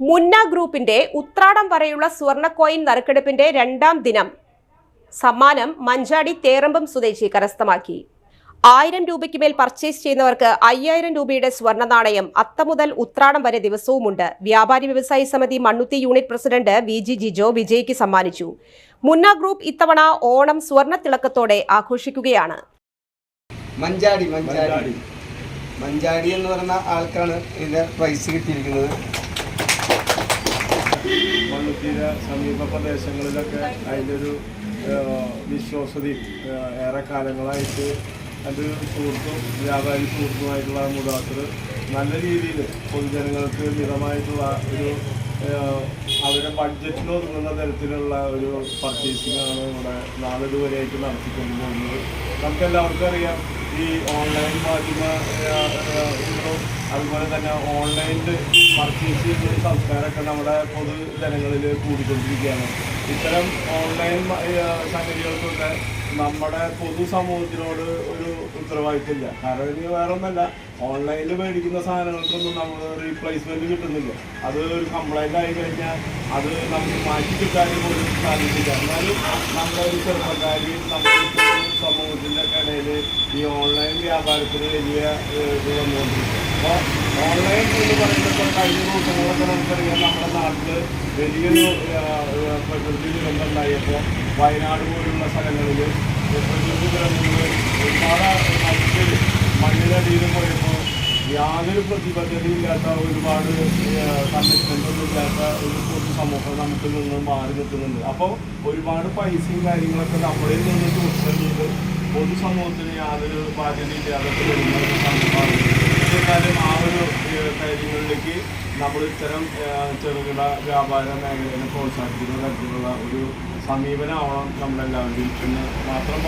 മുന്ന ഗ്രൂപ്പിന്റെ ഉത്രാടം വരെയുള്ള സ്വർണ കോയിൻ നറുക്കെടുപ്പിന്റെ രണ്ടാം ദിനം. സമ്മാനം മഞ്ചാടി തേറമ്പം സ്വദേശി കരസ്ഥമാക്കി. ആയിരം രൂപയ്ക്ക് മേൽ പർച്ചേസ് ചെയ്യുന്നവർക്ക് അയ്യായിരം രൂപയുടെ സ്വർണ നാണയം അത്ത മുതൽ ഉത്രാടം വരെ ദിവസവുമുണ്ട്. Vyapari Vyavasayi Samithi Mannuthy unit president V G Jijo വിജയ്ക്ക് സമ്മാനിച്ചു. മുന്ന ഗ്രൂപ്പ് ഇത്തവണ ഓണം സ്വർണ തിളക്കത്തോടെ ആഘോഷിക്കുകയാണ്. മഞ്ചാടി മഞ്ചാടി. മഞ്ചാടി. എന്ന് പറയുന്ന ആൾക്കാണ് ഇതിന്റെ പ്രൈസ് കിട്ടിയിരിക്കുന്നത്. മണ്ണുത്തിയിലെ സമീപ പ്രദേശങ്ങളിലൊക്കെ അതിന്റെ ഒരു വിശ്വാസതി ഏറെ കാലങ്ങളായിട്ട് അത് സുഹൃത്തും വ്യാപാരി സുഹൃത്തുമായിട്ടുള്ള മുതാത്തർ നല്ല രീതിയിൽ പൊതുജനങ്ങൾക്ക് മിതമായിട്ടുള്ള ഒരു അവരുടെ ബഡ്ജറ്റിന് ഒതുങ്ങുന്ന തരത്തിലുള്ള ഒരു പർച്ചേസിംഗ് ആണ് ഇവിടെ നാളിതുവരെയായിട്ട് നടത്തിക്കൊണ്ട് പോകുന്നത് നമുക്കെല്ലാവർക്കും അറിയാം ഈ ഓൺലൈൻ മാധ്യമ അതുപോലെ തന്നെ ഓൺലൈനിൽ പർച്ചേസ് ചെയ്യുന്ന സംസ്കാരമൊക്കെ നമ്മുടെ പൊതുജനങ്ങളിൽ കൂടിക്കൊണ്ടിരിക്കുകയാണ്. ഇത്തരം ഓൺലൈൻ സംഗതികൾക്കൊക്കെ നമ്മുടെ പൊതുസമൂഹത്തിനോട് ഒരു ഉത്തരവാദിത്തമില്ല. കാരണം ഇനി വേറെ ഒന്നല്ല ഓൺലൈനിൽ മേടിക്കുന്ന സാധനങ്ങൾക്കൊന്നും നമ്മൾ റീപ്ലേസ്മെന്റ് കിട്ടുന്നില്ല. അത് ഒരു കംപ്ലൈന്റ് ആയി കഴിഞ്ഞാൽ അത് നമുക്ക് മാറ്റി കിട്ടാനും പോലും സാധിക്കില്ല. എന്നാലും നമ്മുടെ ഒരു ചെറുപ്പക്കാരി നമ്മുടെ സമൂഹത്തിന്റെ ഇടയിൽ ഈ ഓൺലൈൻ വ്യാപാരത്തിന് വലിയ ഇത് അപ്പോൾ ഓൺലൈൻ എന്ന് പറയുമ്പോൾ കഴിഞ്ഞ ദിവസങ്ങളൊക്കെ നമുക്കറിയാം നമ്മുടെ നാട്ടിൽ വലിയൊരു പ്രകൃതി ദുരന്തം ഉണ്ടായപ്പോൾ വയനാട് പോലുള്ള സ്ഥലങ്ങളിൽ പ്രകൃതി ദുരന്തങ്ങൾ ഒരുപാട് മനുഷ്യർ മണ്ണിലടിയിൽ പോയപ്പോൾ യാതൊരു പ്രതിബദ്ധതയില്ലാത്ത ഒരുപാട് കമ്മിറ്റ്മെന്റ് ഒന്നും ഇല്ലാത്ത ഒരു പൊതു സമൂഹം നമുക്ക് നിന്ന് മാറി നിൽക്കുന്നുണ്ട്. അപ്പോൾ ഒരുപാട് പൈസയും കാര്യങ്ങളൊക്കെ നമ്മളിൽ നിന്ന് ചെയ്ത് പൊതുസമൂഹത്തിന് യാതൊരു ബാധ്യതയില്ലാതെ സംഭവമാണ് ആ ഒരു കാര്യങ്ങളിലേക്ക് നമ്മൾ ഇത്തരം ചെറുകിട വ്യാപാര മേഖലയെ പ്രോത്സാഹിപ്പിക്കുന്ന തരത്തിലുള്ള ഒരു സമീപനമാവണം നമ്മളെല്ലാവരും എന്ന് മാത്രം